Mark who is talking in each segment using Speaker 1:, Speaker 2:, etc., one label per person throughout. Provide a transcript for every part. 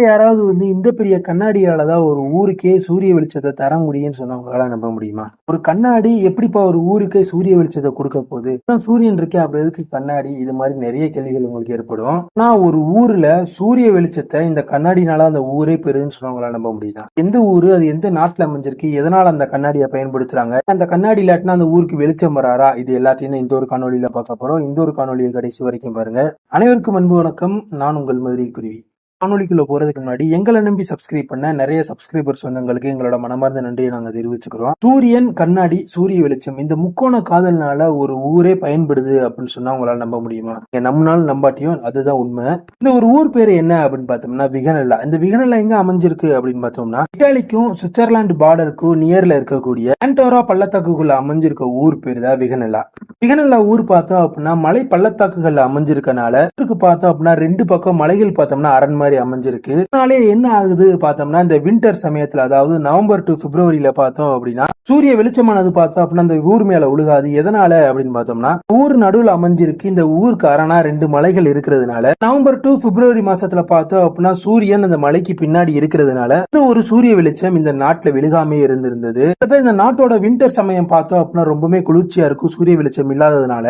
Speaker 1: யாராவது வந்து இந்த பெரிய கண்ணாடியால தான் ஒரு ஊருக்கே சூரிய வெளிச்சத்தை தர முடியும்னு சொன்னவங்களால நம்ப முடியுமா? ஒரு கண்ணாடி எப்படிப்பா ஒரு ஊருக்கே சூரிய வெளிச்சத்தை கொடுக்க போகுது? சூரியன் இருக்கே அப்புறம் எதுக்கு கண்ணாடி? இது மாதிரி நிறைய கேள்விகள் உங்களுக்கு ஏற்படும். நான் ஒரு ஊர்ல சூரிய வெளிச்சத்தை இந்த கண்ணாடினால அந்த ஊரே பெறுதுன்னு சொன்னவங்களால நம்ப முடியுதா? எந்த ஊரு? அது எந்த நாட்டுல அமைஞ்சிருக்கு? எதனால அந்த கண்ணாடியை பயன்படுத்துறாங்க? அந்த கண்ணாடி இல்லாட்டினா அந்த ஊருக்கு வெளிச்சம் வராரா? இது எல்லாத்தையும் இந்த ஒரு காணொலியில பார்க்க போறோம். இந்த ஒரு காணொலியை கடைசி வரைக்கும் பாருங்க. அனைவருக்கும் அன்பு வணக்கம். நான் உங்கள் மதுரை குருவி. காணொலிக்குள்ள போறதுக்கு முன்னாடி எங்களை நம்பி சப்ஸ்கிரைப் பண்ண நிறைய சப்ஸ்கிரைபர் சொந்தங்களுக்கு எங்களோட மனமார்ந்த நன்றியை நாங்க தெரிவிச்சுக்கிறோம். சூரியன் கண்ணாடி சூரிய வெளிச்சம் இந்த முக்கோண காதல்னால ஒரு ஊரே பயன்படுது அப்படின்னு சொன்னா உங்களால நம்ப முடியுமா? ஏன் நம்பாட்டியும் அதுதான் உண்மை. இந்த ஒரு ஊர் பேரு என்ன அப்படின்னு பார்த்தோம்னா விகனல்லா. இந்த விகனல்லா எங்க அமைஞ்சிருக்கு அப்படின்னு பார்த்தோம்னா இட்டாலிக்கும் சுவிட்சர்லாந்து பார்டருக்கும் நியர்ல இருக்கக்கூடிய ஆண்டோரா பள்ளத்தாக்குக்குள்ள அமைஞ்சிருக்க ஊர் பேரு தான் விகனல்லா. விகனல்லா ஊர் பார்த்தோம் அப்படின்னா மலை பள்ளத்தாக்குகள்ல அமைஞ்சிருக்கனால ஊருக்கு பார்த்தோம் அப்படின்னா ரெண்டு பக்கம் மலைகள் பார்த்தோம்னா அரண் மாதிரி அமைஞ்சிருக்கு. அதனாலே என்ன ஆகுது பார்த்தோம்னா இந்த வின்டர் சமயத்துல அதாவது நவம்பர் டு பிப்ரவரியில பார்த்தோம் அப்படின்னா சூரிய வெளிச்சமானது பார்த்தோம் அப்படின்னா அந்த ஊர் மேல உழுகாது. எதனால அப்படின்னு பார்த்தோம்னா ஊர் நடுவுல அமைஞ்சிருக்கு. இந்த ஊருக்கு அரணா ரெண்டு மலைகள் இருக்கிறதுனால நவம்பர் டு பிப்ரவரி மாசத்துல பார்த்தோம் அப்படின்னா சூரியன் அந்த மலைக்கு பின்னாடி இருக்கிறதுனால இந்த ஒரு சூரிய வெளிச்சம் இந்த நாட்டுல விழுகாமே இருந்திருந்தது. இந்த நாட்டோட வின்டர் சமயம் பார்த்தோம் அப்படின்னா ரொம்பவே குளிர்ச்சியா இருக்கும். சூரிய வெளிச்சம் இல்லாததுனால.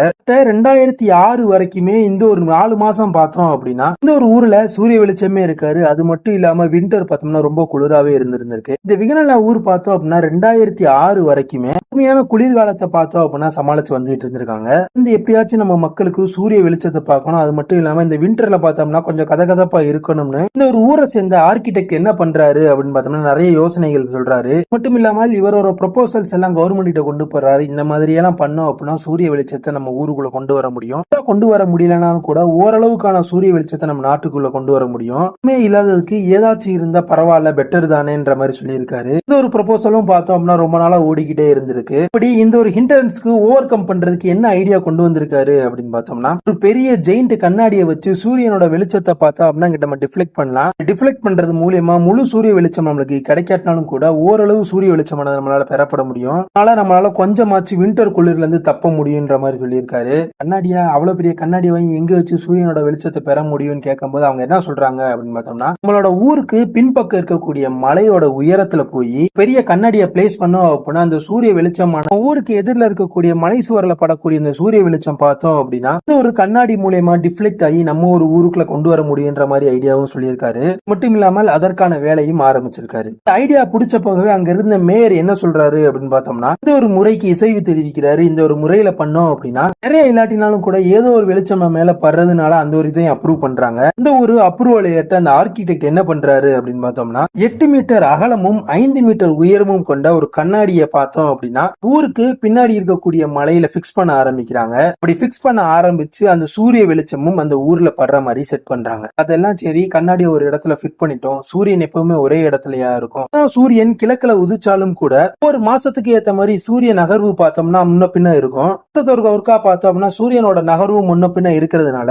Speaker 1: ரெண்டாயிரத்தி ஆறு வரைக்குமே இந்த ஒரு நாலு மாசம் பார்த்தோம் அப்படின்னா இந்த ஒரு ஊர்ல சூரிய வெளிச்சம் இருக்காரு. அது மட்டும் இல்லாம வின்டர் பார்த்தோம்னா ரொம்ப குளிராவே இருந்திருந்திருக்கு. இந்த விகனலா ஊர் பார்த்தோம் அப்படின்னா ரெண்டாயிரத்தி ஆறு வரைக்குமே உண்மையான குளிர்காலத்தை பார்த்தோம் அப்படின்னா சமாளிச்சு வந்துட்டு இருந்திருக்காங்க. இந்த எப்படியாச்சும் நம்ம மக்களுக்கு சூரிய வெளிச்சத்தை பார்க்கணும். அது மட்டும் இல்லாம இந்த வின்டர்ல பார்த்தோம்னா கொஞ்சம் கதகதப்பா இருக்கணும்னு இந்த ஒரு ஊரை சேர்ந்த ஆர்கிடெக்ட் என்ன பண்றாரு அப்படின்னு பார்த்தோம்னா நிறைய யோசனைகள் சொல்றாரு. மட்டும் இல்லாமல் இவரோட ப்ரொபோசல்ஸ் எல்லாம் கவர்மெண்ட் கிட்ட கொண்டு போறாரு. இந்த மாதிரி எல்லாம் பண்ணோம் அப்படின்னா சூரிய வெளிச்சத்தை நம்ம ஊருக்குள்ள கொண்டு வர முடியும். கொண்டு வர முடியலனாலும் கூட ஓரளவுக்கான சூரிய வெளிச்சத்தை நம்ம நாட்டுக்குள்ள கொண்டு வர முடியும். உண்மையே இல்லாததுக்கு ஏதாச்சும் இருந்தா பரவாயில்ல பெட்டர் தானேன்ற மாதிரி சொல்லியிருக்காரு. இந்த ஒரு ப்ரொபோசலும் பார்த்தோம் அப்படின்னா ரொம்ப நாளா ஓடிக்கிட்டே இருந்திருக்கு. இப்படி இந்த ஒரு ஹிண்டன்ஸ்க்கு ஓவர் கம் பண்றதுக்கு என்ன ஐடியா கொண்டு வந்திருக்காரு அப்படின்னு பார்த்தோம்னா ஒரு பெரிய ஜெயிண்ட் கண்ணாடியை வச்சு சூரியனோட வெளிச்சத்தை பார்த்தா அப்படின்னா கிட்ட நம்ம டிஃப்ளெக்ட் பண்ணலாம். டிஃப்ளெக்ட் பண்றது மூலியமா முழு சூரிய வெளிச்சம் நம்மளுக்கு கிடைக்காட்டினாலும் கூட ஓரளவு சூரிய வெளிச்சமானது நம்மளால பெறப்பட முடியும். அதனால நம்மளால கொஞ்சமாச்சு வின்டர் குளிர்ல இருந்து தப்ப முடியுன்ற மாதிரி சொல்லியிருக்காரு. கண்ணாடியா அவ்வளவு பெரிய கண்ணாடி வாங்கி எங்க வச்சு சூரியனோட வெளிச்சத்தை பெற முடியும்னு கேட்கும்போது அவங்க என்ன சொல்றாங்க? அப்படின்னு பார்த்தோம்னா நம்மளோட ஊருக்கு பின்பக்கம் இருக்கக்கூடிய மலையோட உயரத்துல போய் பெரிய கண்ணாடியை பிளேஸ் பண்ணோம் அப்படின்னா அந்த சூரிய வெளிச்சமான ஊருக்கு எதிரில் இருக்கக்கூடிய மலை சுவரில் படக்கூடிய இந்த சூரிய வெளிச்சம் பார்த்தோம் அப்படின்னா ஒரு கண்ணாடி மூலியமா டிஃப்ளெக்ட் ஆகி நம்ம ஒரு ஊருக்குள்ள கொண்டு வர முடியுன்ற மாதிரி ஐடியாவும் சொல்லியிருக்காரு. மட்டும் இல்லாமல் அதற்கான வேலையும் ஆரம்பிச்சிருக்காரு. இந்த ஐடியா பிடிச்ச போகவே அங்க இருந்த மேயர் என்ன சொல்றாரு அப்படின்னு பார்த்தோம்னா இந்த ஒரு முறைக்கு இசைவு தெரிவிக்கிறாரு. இந்த ஒரு முறையில பண்ணோம் அப்படின்னா நிறைய இல்லாட்டினாலும் கூட ஏதோ ஒரு வெளிச்சம் மேல படுறதுனால அந்த ஒரு இதையும் அப்ரூவ் பண்றாங்க. இந்த ஒரு அப்ரூவல் ஏற்ற அந்த ஆர்கிடெக்ட் என்ன பண்றாரு அப்படின்னு பார்த்தோம்னா எட்டு மீட்டர் அகலமும் ஐந்து மீட்டர் உயரமும் கொண்ட ஒரு கண்ணாடியை பார்த்தோம் அப்படின்னா ஊருக்கு பின்னாடி இருக்கக்கூடிய மலையில பிக்ஸ் பண்ண ஆரம்பிக்கிறாங்க. அப்படி பிக்ஸ் பண்ண ஆரம்பிச்சு அந்த சூரிய வெளிச்சமும் அந்த ஊர்ல படுற மாதிரி செட் பண்றாங்க. அதெல்லாம் சரி கண்ணாடியை ஒரு இடத்துல ஃபிட் பண்ணிட்டோம். சூரியன் எப்பவுமே ஒரே இடத்துலயா இருக்கும். சூரியன் கிழக்குல உதிச்சாலும் கூட ஒரு மாசத்துக்கு ஏத்த மாதிரி சூரிய நகர்வு பார்த்தோம்னா முன்ன பின்ன இருக்கும். மாசத்துக்கு ஒருக்கா பார்த்தோம்னா சூரியனோட நகர்வு முன்ன பின்ன இருக்கிறதுனால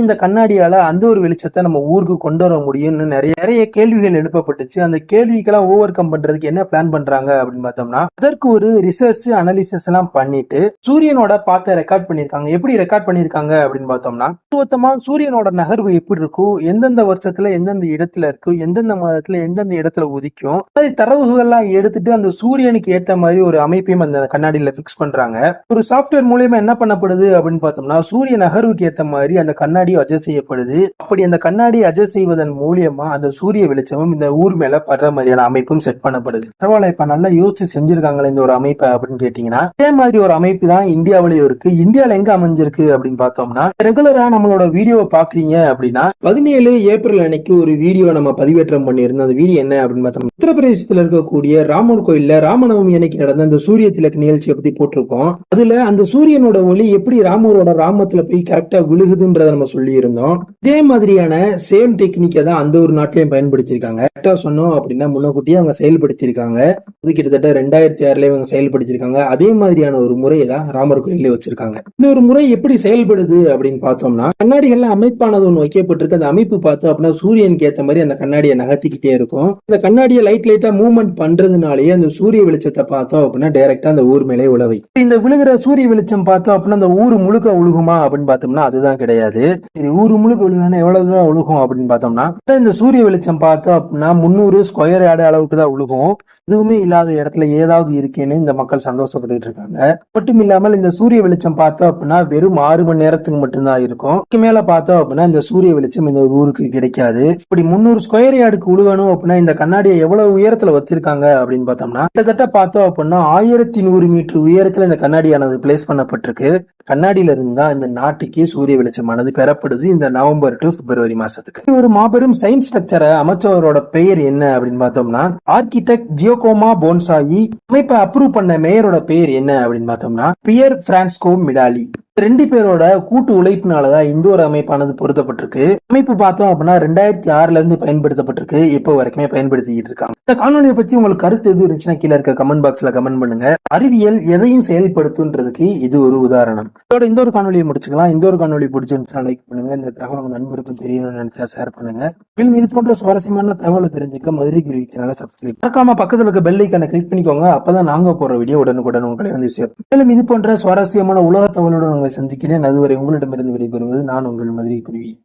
Speaker 1: இந்த கண்ணாடியால அந்த ஒரு வெளிச்சத்தை நம்ம ஊருக்கு கொண்டு வர முடியும்னு நிறைய நிறைய கேள்விகள் எழுப்பப்பட்டுச்சு. அந்த கேள்விக்கெல்லாம் ஓவர் கம் பண்றதுக்கு என்ன பிளான் பண்றாங்க அப்படின்னு பார்த்தோம்னா அதற்கு ஒரு ரிசர்ச் அனாலிசிஸ் எல்லாம் பண்ணிட்டு சூரியனோட பார்த்த ரெக்கார்ட் பண்ணிருக்காங்க எப்படி ரெக்கார்ட் பண்ணிருக்காங்க அப்படின்னு பார்த்தோம்னா சுத்தமா சூரியனோட நகர்வு எப்படி இருக்கும் எந்தெந்த வருஷத்துல எந்தெந்த இடத்துல இருக்கும் எந்தெந்த மாதத்துல எந்தெந்த இடத்துல உதிக்கும் அது தரவுகள்லாம் எடுத்துட்டு அந்த சூரியனுக்கு ஏத்த மாதிரி ஒரு அமைப்பையும் அந்த கண்ணாடியில பிக்ஸ் பண்றாங்க. ஒரு சாஃப்ட்வேர் மூலியமா என்ன பண்ணப்படுது அப்படின்னு பார்த்தோம்னா சூரிய நகர்வுக்கு ஏத்த மாதிரி அந்த கண்ணாடி அட்ஜஸ்ட் செய்யப்படுது. அப்படி அந்த கண்ணாடி அட்ஜஸ்ட் செய்வதன் மூலியமா அந்த சூரிய வெளிச்சமும் இந்த ஊர் மேல படுற மாதிரியான அமைப்பும் செட் பண்ணப்படுது. பரவாயில்ல இப்ப நல்லா யோசிச்சு செஞ்சிருக்காங்களே இந்த ஒரு அமைப்பு அப்படின்னு கேட்டீங்கன்னா அதே மாதிரி ஒரு அமைப்பு தான் இந்தியாவிலேயும் இருக்கு. இந்தியாவில எங்க அமைஞ்சிருக்கு அப்படின்னு பார்த்தோம்னா ரெகுலரா நம்மளோட வீடியோவை பாக்குறீங்க அப்படின்னா பதினேழு ஏப்ரல் அன்னைக்கு ஒரு வீடியோ நம்ம பதிவேற்றம் பண்ணியிருந்தோம். அந்த வீடியோ என்ன அப்படின்னு பார்த்தோம்னா உத்தரப்பிரதேசத்துல இருக்கக்கூடிய ராமர் கோயில்ல ராமநவமி அன்னைக்கு நடந்த அந்த சூரிய திலக் நிகழ்ச்சியை பத்தி போட்டிருக்கோம். அதுல அந்த சூரியனோட ஒளி எப்படி ராமரோட ராமத்துல போய் கரெக்டா விழுகுதுன்றத நம்ம சொல்லி இருந்தோம் இதே மாதிரியான சேம் டெக்னிக்கை தான் அந்த ஒரு நாட்டிலையும் பயன்படுத்தியிருக்காங்க. கரெக்டாக சொன்னோம் அப்படின்னா முன்னக்கூட்டியே அவங்க செயல்படுத்தியிருக்காங்க. அது கிட்டத்தட்ட ரெண்டாயிரத்தி ஆறுல இவங்க செயல்படுத்தியிருக்காங்க. அதே மாதிரியான ஒரு முறையை தான் ராமர் கோயிலே வச்சிருக்காங்க. இந்த ஒரு முறை எப்படி செயல்படுது அப்படின்னு பார்த்தோம்னா கண்ணாடிகள்ல அமைப்பானது ஒன்று வைக்கப்பட்டிருக்கு. அந்த அமைப்பு பார்த்தோம் அப்படின்னா சூரியனுக்கு ஏத்த மாதிரி அந்த கண்ணாடியை நகர்த்திக்கிட்டே இருக்கும். இந்த கண்ணாடியை லைட் லைட்டா மூவ்மெண்ட் பண்றதுனாலயே அந்த சூரிய வெளிச்சத்தை பார்த்தோம் அப்படின்னா டைரக்டா அந்த ஊர் மேலே உழவை. இந்த விழுகிற சூரிய வெளிச்சம் பார்த்தோம் அப்படின்னா அந்த ஊர் முழுக்க உழுகுமா அப்படின்னு பார்த்தோம்னா அதுதான் கிடையாது. சரி ஊர் முழுக்க உழுகுனா எவ்வளவுதான் உழுகும் அப்படின்னு பார்த்தோம்னா இந்த சூரிய வெளிச்சம் பார்த்தோம் அப்படின்னா முந்நூறு ஸ்கொயர் ஆடு அளவுக்கு தான் உழுகும். எதுவுமே இல்லாத இடத்துல ஏதாவது இருக்கேன்னு இந்த மக்கள் சந்தோஷப்பட்டுட்டு இருக்காங்க. மட்டும் இல்லாமல் இந்த சூரிய வெளிச்சம் பார்த்தோம் அப்படின்னா வெறும் ஆறு மணி நேரத்துக்கு மட்டும்தான் இருக்கும். இதுக்கு மேல பார்த்தோம் அப்படின்னா இந்த சூரிய வெளிச்சம் இந்த ஊருக்கு கிடைக்காது. இப்படி முந்நூறு ஸ்கொயர் யார்டுக்கு உழுகணும் அப்படின்னா இந்த கண்ணாடியை எவ்வளவு உயரத்துல வச்சிருக்காங்க அப்படின்னு பார்த்தோம்னா கிட்டத்தட்ட பார்த்தோம் அப்படின்னா ஆயிரத்தி நூறு மீட்டர் உயரத்துல இந்த கண்ணாடியானது பிளேஸ் பண்ணப்பட்டிருக்கு. கண்ணாடியில இருந்து தான் இந்த நாட்டுக்கு சூரிய வெளிச்சமானது பெறப்படுது இந்த நவம்பர் டு பிப்ரவரி மாசத்துக்கு. ஒரு மாபெரும் சயின்ஸ் ஸ்ட்ரக்சரை அமைச்சவரோட பெயர் என்ன அப்படின்னு பார்த்தோம்னா ஆர்கிடெக்ட் ஜியோகோமா போன்சாயி அமைப்பை அப்ரூவ் பண்ண மேயரோட பெயர் என்ன அப்படின்னு பார்த்தோம்னா பியர் பிரான்ஸ்கோ மிடாலி ரெண்டு பேரோட கூட்டு உழைப்பினாலதான் இந்த ஒரு அமைப்பானது பொருத்தப்பட்டிருக்கு. அமைப்பு பார்த்தோம் அப்படின்னா ரெண்டாயிரத்தி ஆறுல இருந்து பயன்படுத்தப்பட்டிருக்கு. இப்போ வரைக்குமே பயன்படுத்திக்கிட்டு இருக்காங்க. இந்த காணொலியை பத்தி உங்களுக்கு கருத்து எதுவும் இருந்துச்சுன்னா கீழே இருக்க கமெண்ட் பாக்ஸ்ல கமெண்ட் பண்ணுங்க. அறிவியல் எதையும் செயல்படுத்துன்றதுக்கு இது ஒரு உதாரணம். இதோட இந்த ஒரு காணொலியை முடிச்சுக்கலாம். இந்த ஒரு காணொலி பிடிச்சிருந்துச்சுன்னா லைக் பண்ணுங்க. இந்த தகவல் உங்க நண்பருக்கும் தெரியணும்னு நினைச்சா ஷேர் பண்ணுங்க. மேலும் இது போன்ற சுவாரஸ்யமான தகவலை தெரிஞ்சுக்க மதுரை குருவி சேனலை சப்ஸ்கிரைப் மறக்காம பக்கத்துல இருக்க பெல் ஐக்கான கிளிக் பண்ணிக்கோங்க. அப்பதான் நாங்க போற வீடியோ உடனுக்குடன் உங்களை வந்து சேரும். மேலும் இது போன்ற சுவாரஸ்யமான உலக தகவலுடன் உங்களை சந்திக்கிறேன். அதுவரை உங்களிடமிருந்து விடைபெறுவது நான் உங்கள் மதுரை குருவி